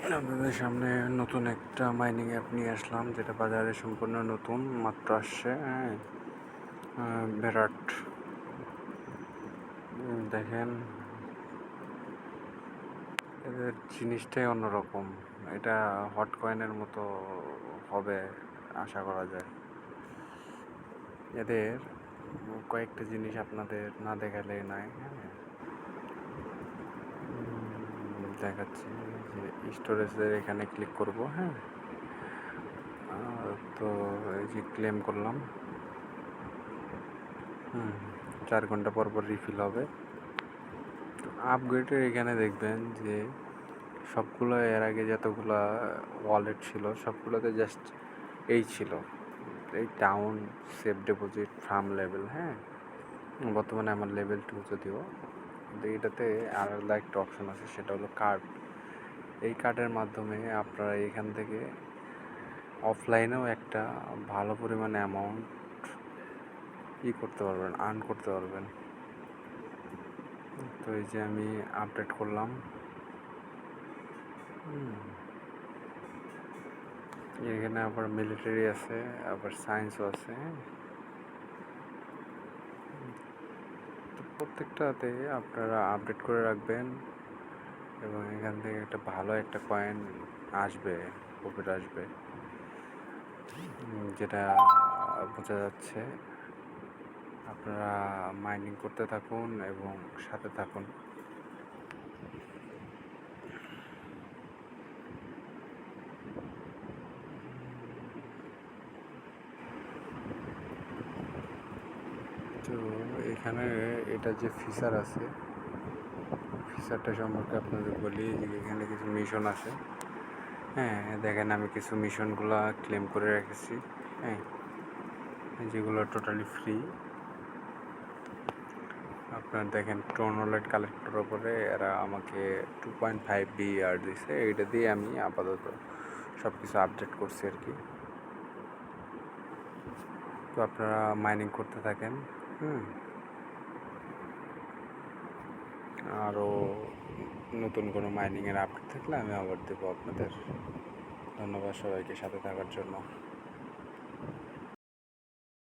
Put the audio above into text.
আপনাদের সামনে নতুন একটা মাইনিং অ্যাপ নিয়ে আসলাম, যেটা বাজারে সম্পূর্ণ নতুন, মাত্র আসছে হ্যাঁ। বিরাট। দেখেন, এদের জিনিসটাই অন্যরকম। এটা হট কয়েনের মতো হবে, আশা করা যায়। এদের কয়েকটা জিনিস আপনাদের না দেখালেই নয় হ্যাঁ। দেখাচ্ছি যে স্টোরেজের এখানে ক্লিক করব হ্যাঁ। তো এই যে ক্লেম করলাম। হুম, চার ঘণ্টা পর পর রিফিল হবে। তো আপগ্রেডের এখানে দেখবেন যে সবগুলো এর আগে যতগুলো ওয়ালেট ছিল, সবগুলোতে জাস্ট এই ছিল। এই town safe deposit farm level হ্যাঁ। বর্তমানে আমার লেভেল টু যদিও। কিন্তু এটাতে আলাদা একটা অপশন আছে, সেটা হলো কার্ড এই কার্ডের মাধ্যমে আপনারা এখান থেকে অফলাইনেও একটা ভালো পরিমাণে অ্যামাউন্ট ই করতে পারবেন আর্ন করতে পারবেন। তো এই যে আমি আপডেট করলাম। এখানে আবার মিলিটারি আছে, আবার সায়েন্সও আছে হ্যাঁ তো প্রত্যেকটাতে আপনারা আপডেট করে রাখবেন এবং এখান থেকে একটা ভালো একটা কয়েন আসবে প্রফিট আসবে। যেটা বোঝা যাচ্ছে আপনারা মাইনিং করতে থাকুন এবং সাথে থাকুন। তো এখানে এটা যে ফিচার আছে, ফিচারটা সম্পর্কে আপনাদের বলি এখানে কিছু মিশন আছে। হ্যাঁ দেখেন আমি কিছু মিশনগুলো ক্লেম করে রেখেছি হ্যাঁ যেগুলো টোটালি ফ্রি আপনার দেখেন টোনোলাইট কালেক্টর ওপরে এরা আমাকে টু পয়েন্ট ফাইভ বি আর দিছে, এইটা দিয়ে আমি আপাতত সব কিছু আপডেট করছি আর কি। তো আপনারা মাইনিং করতে থাকেন, হুম। আরও নতুন কোনো মাইনিংয়ের আপডেট থাকলে আমি আবার দেবো আপনাদের। ধন্যবাদ সবাইকে, সাথে থাকার জন্য।